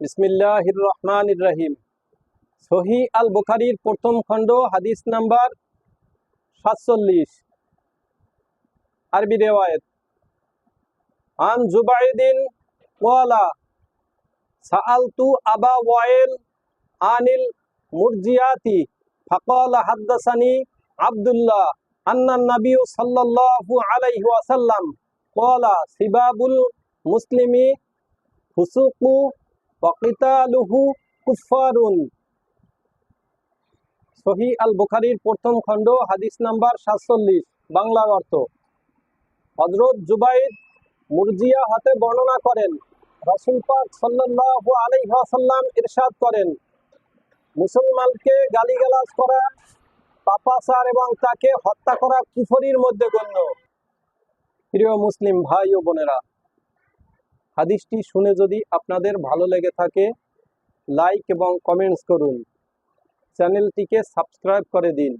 বিসমিল্লাহির রহমানির রহিম সহি আল বুখারির প্রথম খণ্ড, হাদিস নাম্বার সাতচল্লিশ। আরবি রেওয়ায়ত। আন জুবাইদিন ওয়ালা আবা আনিল মুরজিয়াতি, ফাকাল হাদ্দাসানি আব্দুল্লাহ আন্না নবী সাল্লাল্লাহু আলাইহি ওয়াসাল্লাম। সিবাবুল মুসলিমি, ফুসুকু ওয়াকিতালুহু কুফফারুন। সহি আল বুখারীর প্রথম খণ্ড, হাদিস নাম্বার সাতচল্লিশ, বাংলা অর্থ। হজরত জুবাইদ মুরজিয়া হাতে বর্ণনা করেন, রাসূল সাল্লাল্লাহু আলাইহি ইরশাদ করেন, মুসলমানকে গালিগালাজ করা, পাপাচার এবং তাকে হত্যা করা কুফরির মধ্যে গণ্য। প্রিয় মুসলিম ভাই ও বোনেরা হাদিসটি শুনে যদি আপনাদের ভালো লেগে থাকে লাইক এবং কমেন্টস করুন। চ্যানেলটিকে সাবস্ক্রাইব করে দিন।